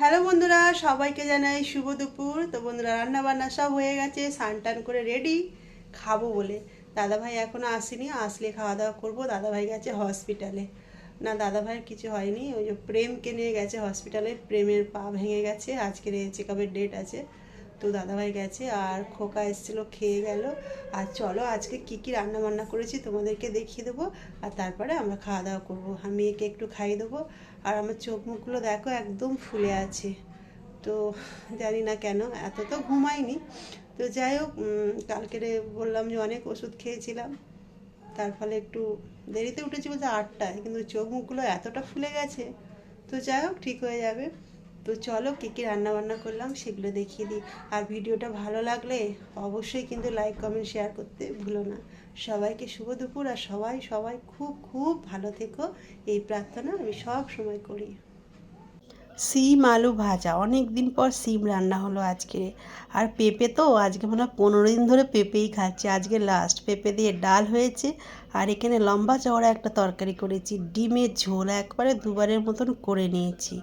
Hello বন্ধুরা, সবাইকে জানাই শুভ দুপুর। তো বন্ধুরা রান্না বান্না সব হয়ে গেছে টান করে রেডি খাব বলে। দাদাভাই এখনও আসেনি, আসলে খাওয়া দাওয়া করব। দাদাভাই গেছে হসপিটালে না, দাদাভাইয়ের কিছু হয়নি, ওই যে প্রেমকে নিয়ে গেছে হসপিটালে প্রেমের পা ভেঙে গেছে, আজকের চেক আপের ডেট আছে। তো দাদাভাই গেছে আর খোকা এসেছিল, খেয়ে গেল। আর চলো আজকে কি কি রান্না বান্না করেছি তোমাদেরকে দেখিয়ে দেবো। আর তারপরে আমরা খাওয়া দাওয়া করব। আমি মেয়েকে একটু খাইয়ে দেবো। আর আমার চোখ মুখগুলো দেখো একদম ফুলে আছে। তো জানি না কেন, এত তো ঘুমাইনি। তো যাই হোক কালকের বললাম যে অনেক ওষুধ খেয়েছিলাম। তার ফলে একটু দেরিতে উঠেছি বলতে আটটায়, কিন্তু চোখ মুখগুলো এতটা ফুলে গেছে। তো যাই হোক, ঠিক হয়ে যাবে। তো চলো কী কী রান্না বান্না করলাম সেগুলো দেখিয়ে দিই। আর ভিডিওটা ভালো লাগলে অবশ্যই কিন্তু লাইক, কমেন্ট, শেয়ার করতে ভুলো না। সবাইকে শুভ দুপুর আর সবাই সবাই খুব খুব ভালো থেকো। এই প্রার্থনা আমি সব সময় করি। সিম আলু ভাজা, অনেক দিন পর সিম রান্না হলো আজকে। আর পেঁপে তো আজকে মনে হয় পনেরো দিন ধরে পেঁপেই খাচ্ছি। আজকে লাস্ট পেঁপে দিয়ে ডাল হয়েছে। আর এখানে লম্বা চওড়া একটা তরকারি করেছি। ডিমের ঝোল একবারে দুবারের মতন করে নিয়েছি।